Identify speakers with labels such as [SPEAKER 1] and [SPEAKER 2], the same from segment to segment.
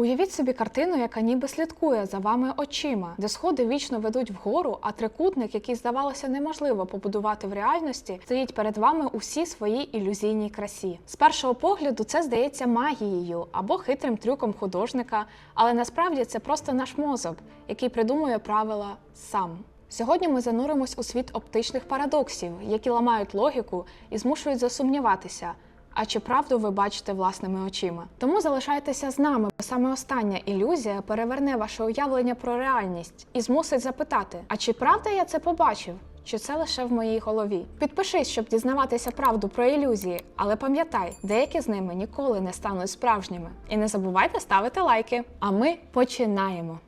[SPEAKER 1] Уявіть собі картину, яка ніби слідкує за вами очима, де сходи вічно ведуть вгору, а трикутник, який здавалося неможливо побудувати в реальності, стоїть перед вами у всій своїй ілюзійній красі. З першого погляду це здається магією або хитрим трюком художника, але насправді це просто наш мозок, який придумує правила сам. Сьогодні ми зануримось у світ оптичних парадоксів, які ламають логіку і змушують засумніватися. А чи правду ви бачите власними очима? Тому залишайтеся з нами, бо саме остання ілюзія переверне ваше уявлення про реальність і змусить запитати: а чи правда я це побачив? Чи це лише в моїй голові? Підпишись, щоб дізнаватися правду про ілюзії, але пам'ятай, деякі з ними ніколи не стануть справжніми. І не забувайте ставити лайки. А ми починаємо.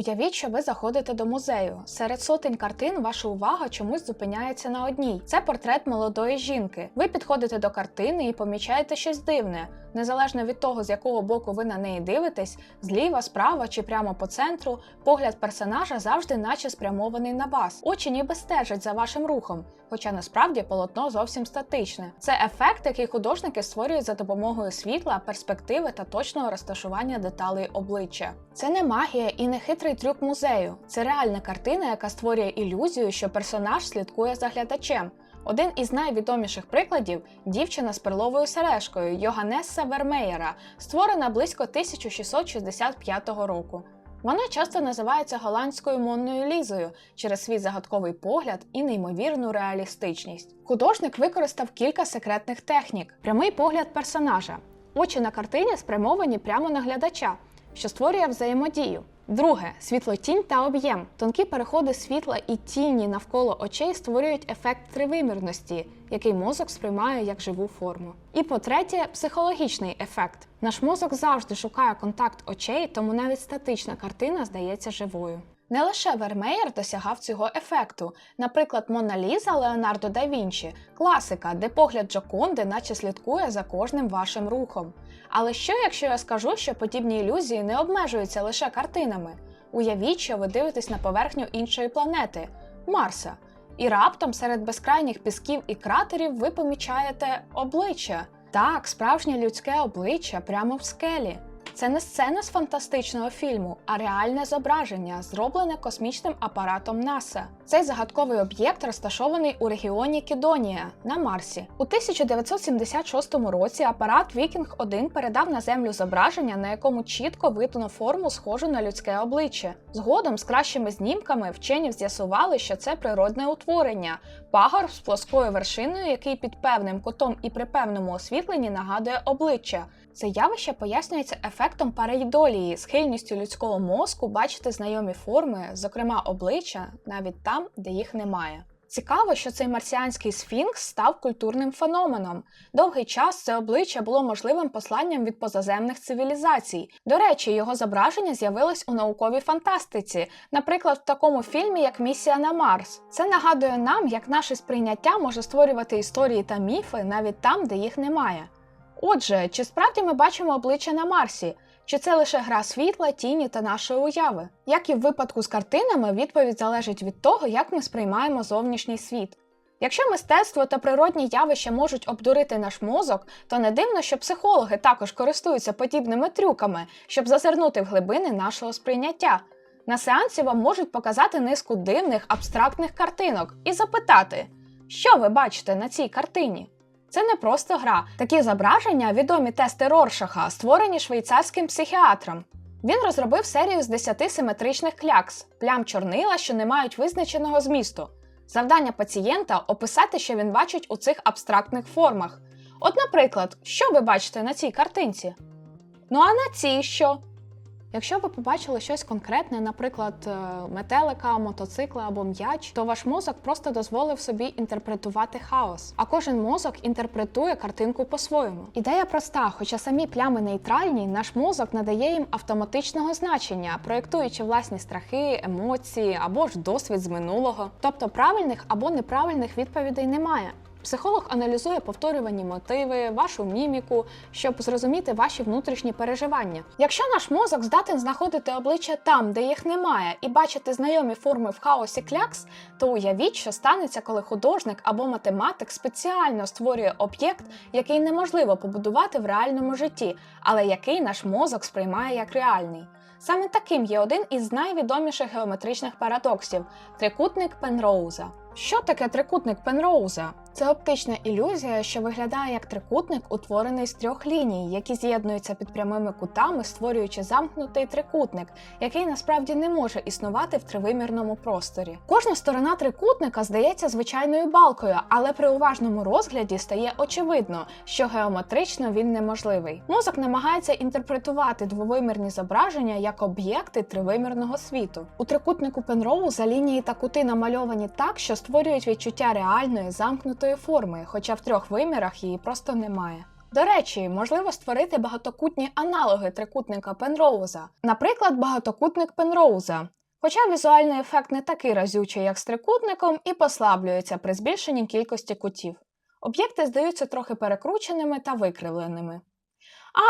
[SPEAKER 1] Уявіть, що ви заходите до музею. Серед сотень картин ваша увага чомусь зупиняється на одній. Це портрет молодої жінки. Ви підходите до картини і помічаєте щось дивне. Незалежно від того, з якого боку ви на неї дивитесь, зліва, справа чи прямо по центру, погляд персонажа завжди наче спрямований на вас. Очі ніби стежать за вашим рухом, хоча насправді полотно зовсім статичне. Це ефект, який художники створюють за допомогою світла, перспективи та точного розташування деталей обличчя. Це не магія і не хитрий трюк музею. Це реальна картина, яка створює ілюзію, що персонаж слідкує за глядачем. Один із найвідоміших прикладів дівчина з перловою сережкою Йоганнеса Вермеєра, створена близько 1665 року. Вона часто називається голландською Монною Лізою через свій загадковий погляд і неймовірну реалістичність. Художник використав кілька секретних технік: прямий погляд персонажа. Очі на картині спрямовані прямо на глядача, що створює взаємодію. Друге світлотінь та об'єм. Тонкі переходи світла і тіні навколо очей створюють ефект тривимірності, який мозок сприймає як живу форму. І по-третє, психологічний ефект. Наш мозок завжди шукає контакт очей, тому навіть статична картина здається живою. Не лише Вермеєр досягав цього ефекту. Наприклад, Мона Ліза Леонардо да Вінчі класика, де погляд Джоконди наче слідкує за кожним вашим рухом. Але що, якщо я скажу, що подібні ілюзії не обмежуються лише картинами? Уявіть, що ви дивитесь на поверхню іншої планети Марса, і раптом серед безкрайніх пісків і кратерів ви помічаєте обличчя. Так, справжнє людське обличчя прямо в скелі. Це не сцена з фантастичного фільму, а реальне зображення, зроблене космічним апаратом НАСА. Цей загадковий об'єкт розташований у регіоні Кедонія на Марсі. У 1976 році апарат Вікінг 1 передав на землю зображення, на якому чітко видно форму, схожу на людське обличчя. Згодом з кращими знімками вчені з'ясували, що це природне утворення, пагорб з плоскою вершиною, який під певним кутом і при певному освітленні нагадує обличчя. Це явище пояснюється ефектом параїдолії, схильністю людського мозку бачити знайомі форми, зокрема обличчя, навіть там, де їх немає. Цікаво, що цей марсіанський сфінкс став культурним феноменом. Довгий час це обличчя було можливим посланням від позаземних цивілізацій. До речі, його зображення з'явилось у науковій фантастиці, наприклад, в такому фільмі, як Місія на Марс. Це нагадує нам, як наше сприйняття може створювати історії та міфи навіть там, де їх немає. Отже, чи справді ми бачимо обличчя на Марсі? Чи це лише гра світла, тіні та нашої уяви? Як і в випадку з картинами, відповідь залежить від того, як ми сприймаємо зовнішній світ. Якщо мистецтво та природні явища можуть обдурити наш мозок, то не дивно, що психологи також користуються подібними трюками, щоб зазирнути в глибини нашого сприйняття. На сеансі вам можуть показати низку дивних абстрактних картинок і запитати, що ви бачите на цій картині. Це не просто гра. Такі зображення відомі тести Роршаха, створені швейцарським психіатром. Він розробив серію з 10 симетричних клякс, плям чорнила, що не мають визначеного змісту. Завдання пацієнта описати, що він бачить у цих абстрактних формах. От, наприклад, що ви бачите на цій картинці? Ну а на цій що? Якщо ви побачили щось конкретне, наприклад, е, метелика, мотоцикла або м'яч, то ваш мозок просто дозволив собі інтерпретувати хаос. А кожен мозок інтерпретує картинку по-своєму. Ідея проста, хоча самі плями нейтральні, наш мозок надає їм автоматичного значення, проєктуючи власні страхи, емоції або ж досвід з минулого. Тобто правильних або неправильних відповідей немає. Психолог аналізує повторювані мотиви, вашу міміку, щоб зрозуміти ваші внутрішні переживання. Якщо наш мозок здатен знаходити обличчя там, де їх немає, і бачити знайомі форми в хаосі клякс, то уявіть, що станеться, коли художник або математик спеціально створює об'єкт, який неможливо побудувати в реальному житті, але який наш мозок сприймає як реальний. Саме таким є один із найвідоміших геометричних парадоксів трикутник Пенроуза. Що таке трикутник Пенроуза? Це оптична ілюзія, що виглядає як трикутник, утворений з трьох ліній, які з'єднуються під прямими кутами, створюючи замкнутий трикутник, який насправді не може існувати в тривимірному просторі. Кожна сторона трикутника здається звичайною балкою, але при уважному розгляді стає очевидно, що геометрично він неможливий. Мозок намагається інтерпретувати двовимірні зображення як об'єкти тривимірного світу. У трикутнику Пенроуза лінії та кути намальовані так, що створюють відчуття реальної замкнутої форми, хоча в трьох вимірах її просто немає. До речі, можливо створити багатокутні аналоги трикутника Пенроуза, наприклад, багатокутник Пенроуза. Хоча візуальний ефект не такий разючий, як з трикутником, і послаблюється при збільшенні кількості кутів. Об'єкти здаються трохи перекрученими та викривленими.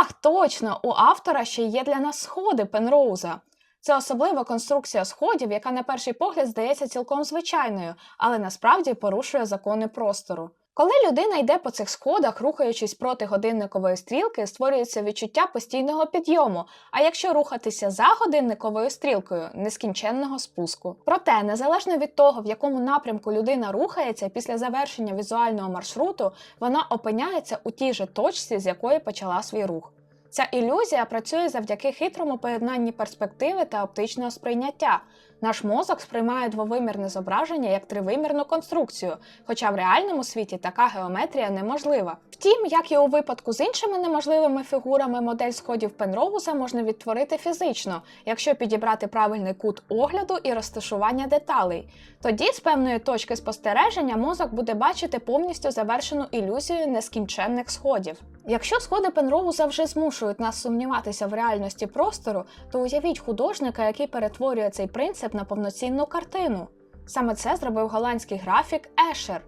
[SPEAKER 1] Ах, точно! У автора ще є для нас сходи Пенроуза. Це особлива конструкція сходів, яка на перший погляд здається цілком звичайною, але насправді порушує закони простору. Коли людина йде по цих сходах, рухаючись проти годинникової стрілки, створюється відчуття постійного підйому, а якщо рухатися за годинниковою стрілкою нескінченного спуску. Проте, незалежно від того, в якому напрямку людина рухається, після завершення візуального маршруту вона опиняється у тій же точці, з якої почала свій рух. Ця ілюзія працює завдяки хитрому поєднанні перспективи та оптичного сприйняття. Наш мозок сприймає двовимірне зображення як тривимірну конструкцію, хоча в реальному світі така геометрія неможлива. Втім, як і у випадку з іншими неможливими фігурами, модель сходів Пенроуза можна відтворити фізично, якщо підібрати правильний кут огляду і розташування деталей. Тоді з певної точки спостереження мозок буде бачити повністю завершену ілюзію нескінченних сходів. Якщо сходи Пенроуза вже змушують нас сумніватися в реальності простору, то уявіть художника, який перетворює цей принцип на повноцінну картину. Саме це зробив голландський графік Ешер.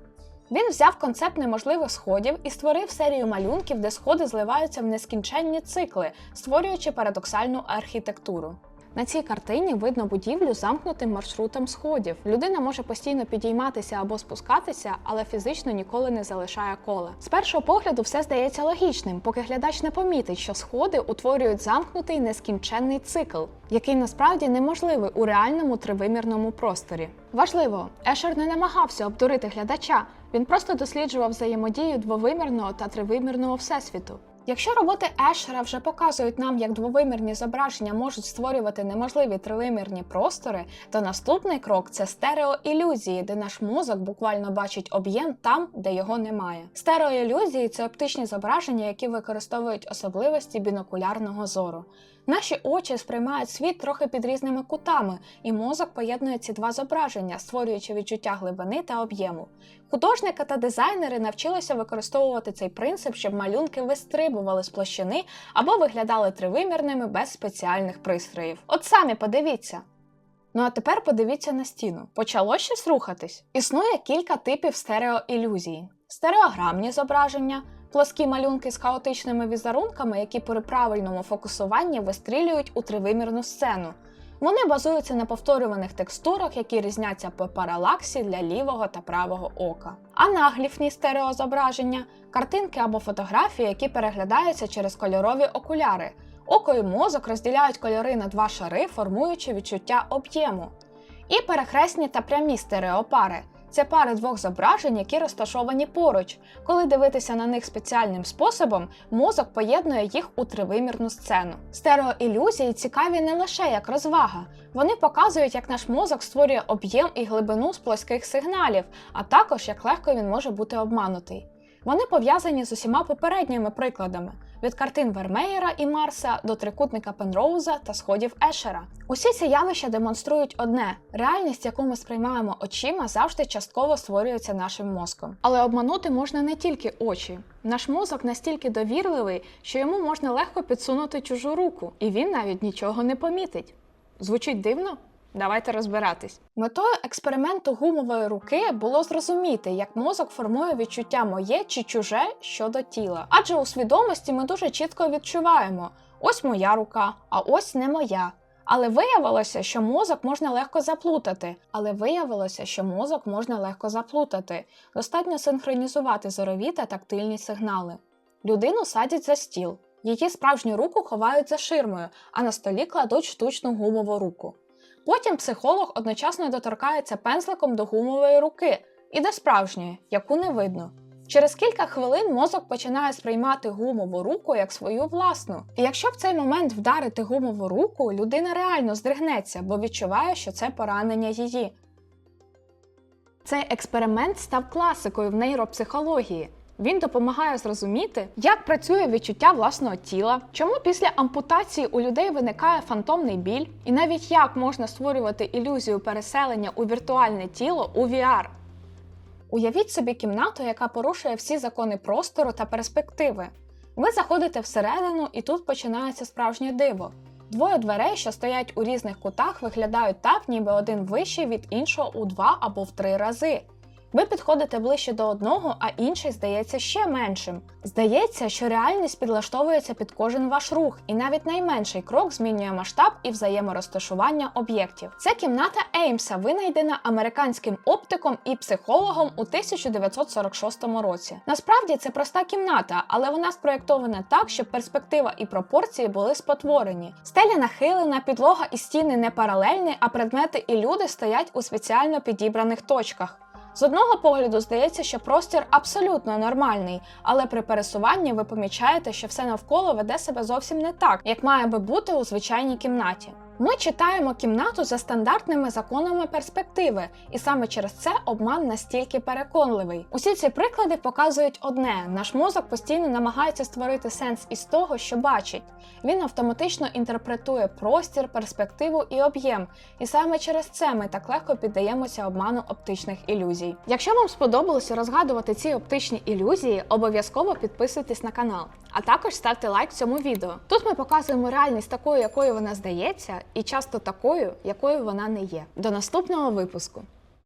[SPEAKER 1] Він взяв концепт неможливих сходів і створив серію малюнків, де сходи зливаються в нескінченні цикли, створюючи парадоксальну архітектуру. На цій картині видно будівлю замкнутим маршрутом сходів. Людина може постійно підійматися або спускатися, але фізично ніколи не залишає кола. З першого погляду все здається логічним, поки глядач не помітить, що сходи утворюють замкнутий нескінченний цикл, який насправді неможливий у реальному тривимірному просторі. Важливо, Ешер не намагався обдурити глядача, він просто досліджував взаємодію двовимірного та тривимірного всесвіту. Якщо роботи Ешера вже показують нам, як двовимірні зображення можуть створювати неможливі тривимірні простори, то наступний крок це стереоілюзії, де наш мозок буквально бачить об'єм там, де його немає. Стереоілюзії це оптичні зображення, які використовують особливості бінокулярного зору. Наші очі сприймають світ трохи під різними кутами, і мозок поєднує ці два зображення, створюючи відчуття глибини та об'єму. Художники та дизайнери навчилися використовувати цей принцип, щоб малюнки вистрибували з площини або виглядали тривимірними без спеціальних пристроїв. От самі подивіться. Ну а тепер подивіться на стіну. Почало щось рухатись. Існує кілька типів стереоілюзій: стереограмні зображення, плоскі малюнки з хаотичними візерунками, які при правильному фокусуванні вистрілюють у тривимірну сцену. Вони базуються на повторюваних текстурах, які різняться по паралаксі для лівого та правого ока. Анагліфні стереозображення картинки або фотографії, які переглядаються через кольорові окуляри. Око і мозок розділяють кольори на два шари, формуючи відчуття об'єму. І перехресні та прямі стереопари. Це пари двох зображень, які розташовані поруч. Коли дивитися на них спеціальним способом, мозок поєднує їх у тривимірну сцену. Стереоілюзії цікаві не лише як розвага, вони показують, як наш мозок створює об'єм і глибину з плоских сигналів, а також як легко він може бути обманутий. Вони пов'язані з усіма попередніми прикладами від картин Вермеєра і Марса до трикутника Пенроуза та сходів Ешера. Усі ці явища демонструють одне: реальність, яку ми сприймаємо очима, завжди частково створюється нашим мозком. Але обманути можна не тільки очі. Наш мозок настільки довірливий, що йому можна легко підсунути чужу руку, і він навіть нічого не помітить. Звучить дивно? Давайте розбиратись. Метою експерименту гумової руки було зрозуміти, як мозок формує відчуття моє чи чуже щодо тіла. Адже у свідомості ми дуже чітко відчуваємо: ось моя рука, а ось не моя. Але виявилося, що мозок можна легко заплутати. Але виявилося, що мозок можна легко заплутати. Достатньо синхронізувати зорові та тактильні сигнали. Людину садять за стіл. Її справжню руку ховають за ширмою, а на столі кладуть штучну гумову руку. Потім психолог одночасно доторкається пензликом до гумової руки і до справжньої, яку не видно. Через кілька хвилин мозок починає сприймати гумову руку як свою власну. І якщо в цей момент вдарити гумову руку, людина реально здригнеться, бо відчуває, що це поранення її. Цей експеримент став класикою в нейропсихології. Він допомагає зрозуміти, як працює відчуття власного тіла, чому після ампутації у людей виникає фантомний біль, і навіть як можна створювати ілюзію переселення у віртуальне тіло у VR. Уявіть собі кімнату, яка порушує всі закони простору та перспективи. Ви заходите всередину, і тут починається справжнє диво. Двоє дверей, що стоять у різних кутах, виглядають так, ніби один вищий від іншого у два або в три рази. Ви підходите ближче до одного, а інший здається ще меншим. Здається, що реальність підлаштовується під кожен ваш рух, і навіть найменший крок змінює масштаб і взаєморозташування об'єктів. Це кімната Еймса, винайдена американським оптиком і психологом у 1946 році. Насправді це проста кімната, але вона спроєктована так, щоб перспектива і пропорції були спотворені. Стеля нахилена, підлога і стіни не паралельні, а предмети і люди стоять у спеціально підібраних точках. З одного погляду здається, що простір абсолютно нормальний, але при пересуванні ви помічаєте, що все навколо веде себе зовсім не так, як має би бути у звичайній кімнаті. Ми читаємо кімнату за стандартними законами перспективи, і саме через це обман настільки переконливий. Усі ці приклади показують одне: наш мозок постійно намагається створити сенс із того, що бачить. Він автоматично інтерпретує простір, перспективу і об'єм, і саме через це ми так легко піддаємося обману оптичних ілюзій. Якщо вам сподобалося розгадувати ці оптичні ілюзії, обов'язково підписуйтесь на канал, а також ставте лайк цьому відео. Тут ми показуємо реальність такою, якою вона здається, і часто такою, якою вона не є. До наступного випуску!